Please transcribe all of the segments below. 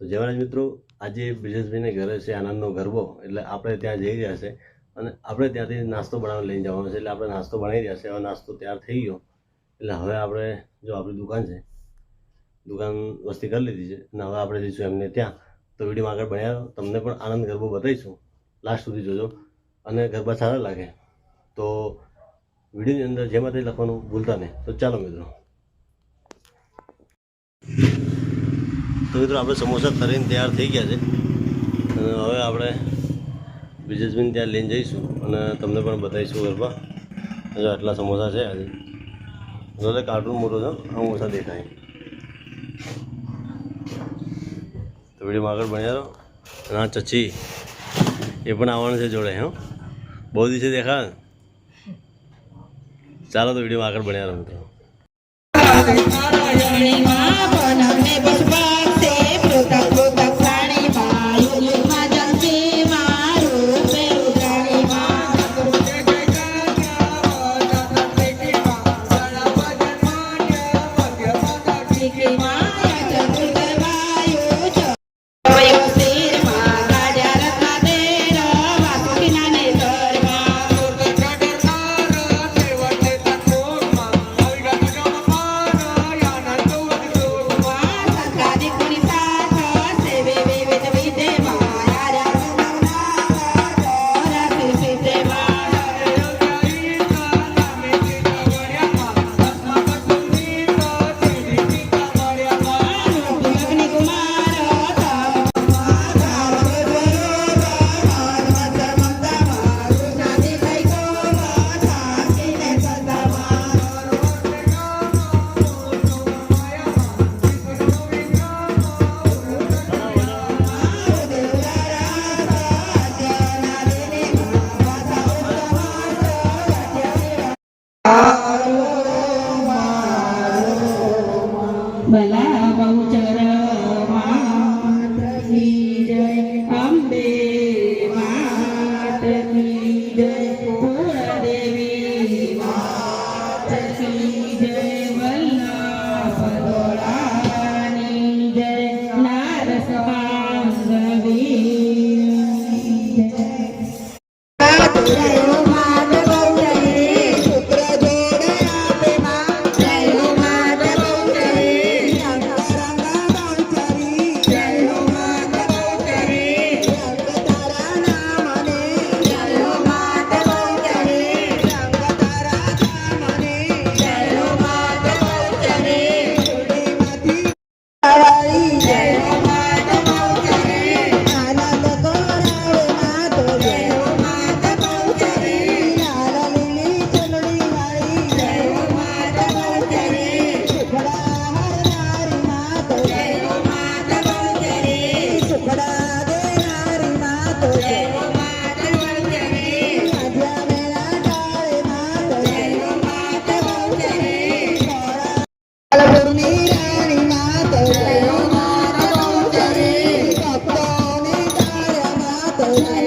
તો જવાજ મિત્રો, આજે બ્રિજેશભાઈને ઘરે છે આનંદનો ગરબો, એટલે આપણે ત્યાં જઈ રહ્યા છે અને આપણે ત્યાંથી નાસ્તો બનાવીને લઈને જવાનો છે, એટલે આપણે નાસ્તો બનાવી રહ્યા છે, હવે નાસ્તો તૈયાર થઈ ગયો. એટલે હવે આપણે, જો આપણી દુકાન છે, દુકાન વસ્તી કરી લીધી છે, અને હવે આપણે જઈશું એમને ત્યાં. તો વિડીયોમાં આગળ બન્યા તમને પણ આનંદ ગરબો બતાવીશું. લાસ્ટ સુધી જોજો, અને ગરબા સારા લાગે. તો વિડીયોની અંદર જેમાંથી લખવાનું ભૂલતા નહીં. તો ચાલો મિત્રો તો મિત્રો, આપણે સમોસા તરીને તૈયાર થઈ ગયા છે. અને હવે આપણે બ્રિજેશબેન ત્યાં લઈને જઈશું અને તમને પણ બતાવીશું ગરબા જો આટલા સમોસા છે આજે. જો કાર્ટૂન મોટો છે સમોસા દેખાય. તો વિડીયોમાં આગળ ભણ્યા રહો. અને આ ચચી એ પણ આવવાનું છે જોડે, હા. બહુ દિવસે દેખા ચાલો તો વિડીયોમાં આગળ ભણ્યા રહો, મિત્રો. வௌச்சரா Amen.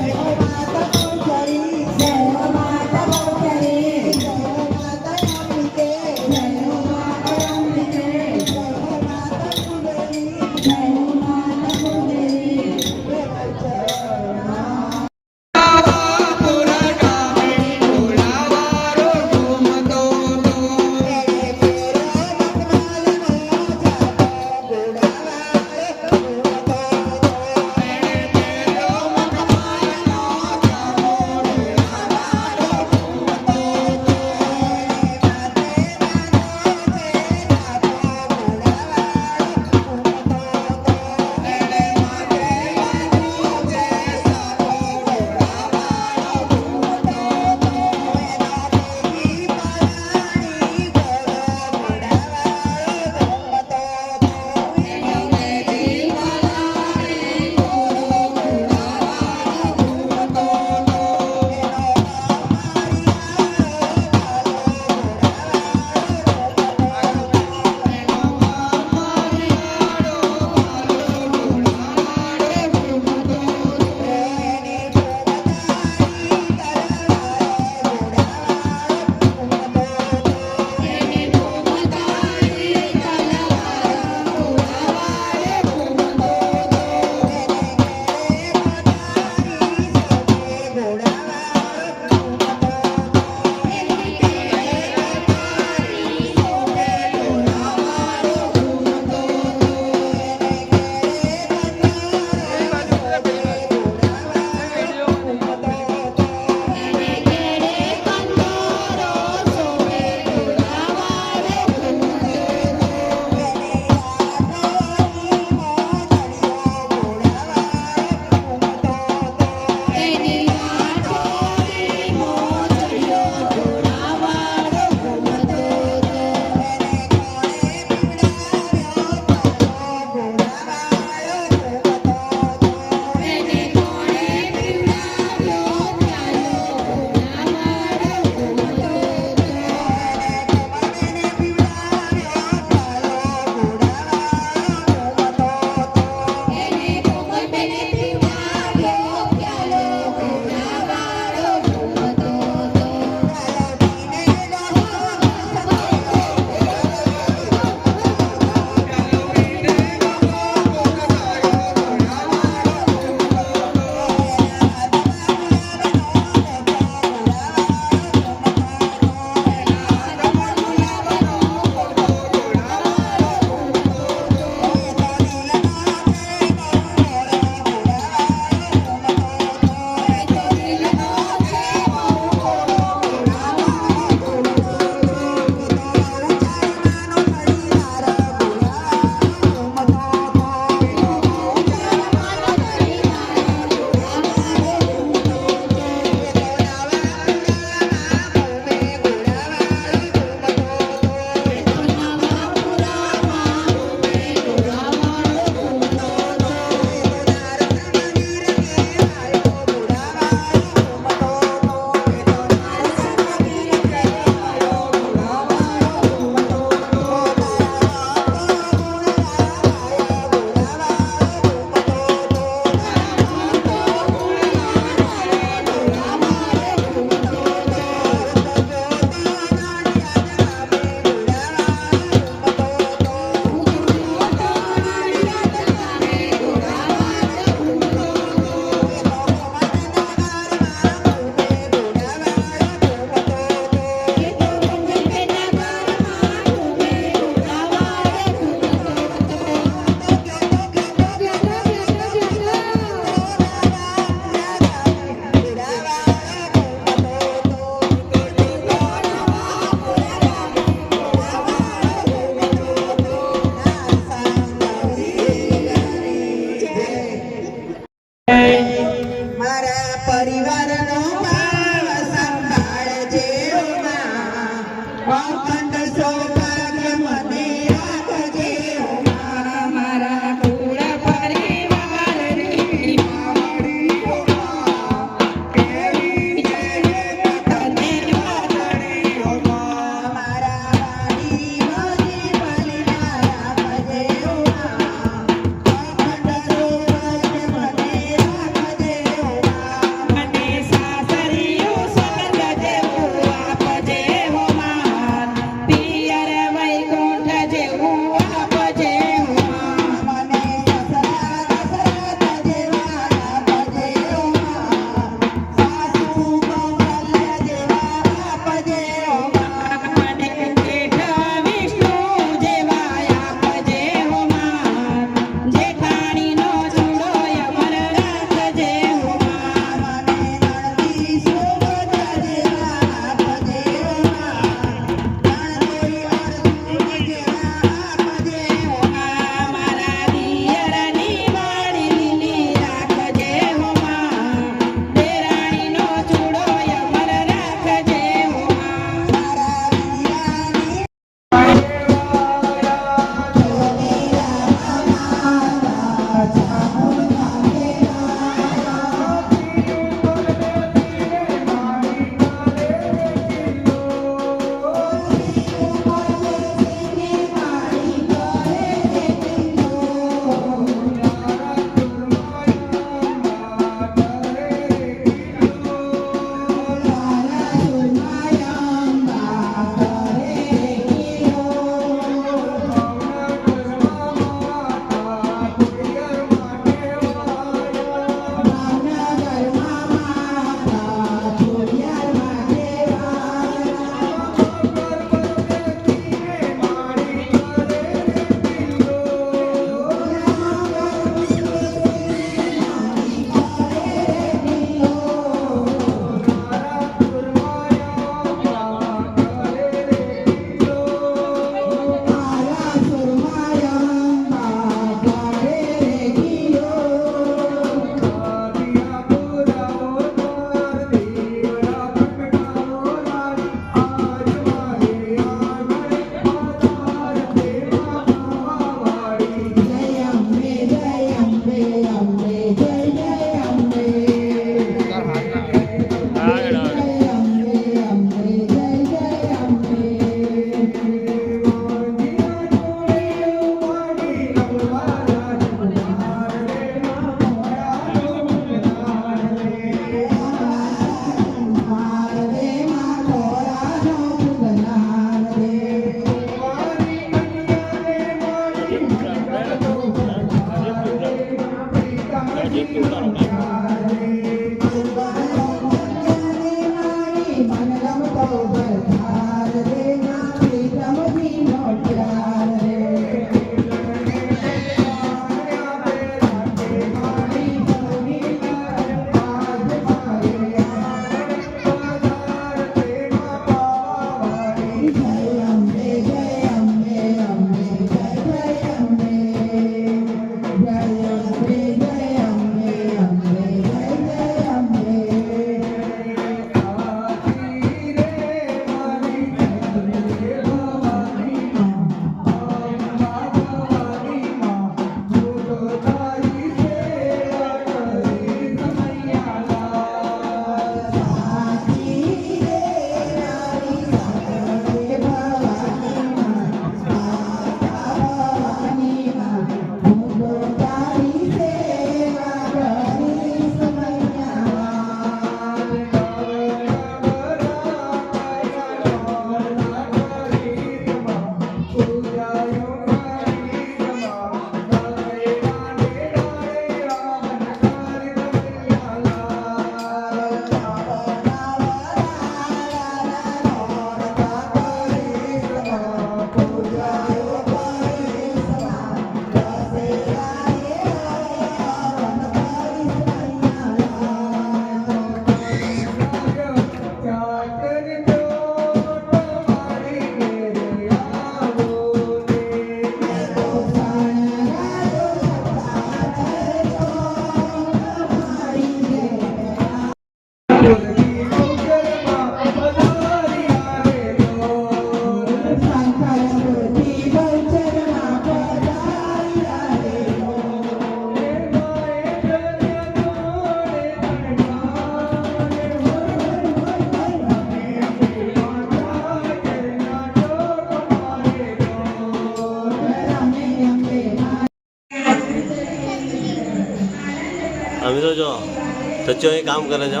સચ્ચો અહીં કામ કરે છે.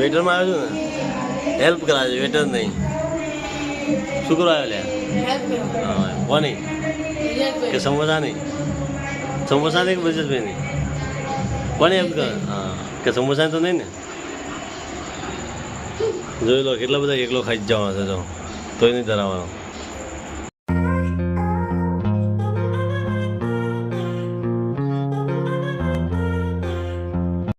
વેટરમાં આવ્યો છું ને. હેલ્પ કરાવે છે વેટર નહીં. શું કરવા આવ્યો લે? હા કોની? કે સમોસાની? સમોસાની કે બ્રજેશભાઈ કોની હેલ્પ કરે? હા કે સમોસાની તો નહીં ને? જોઈ લો કેટલા બધા એકલો ખાઈ જવાનો છે જો. તોય નહીં ધરાવવાનો.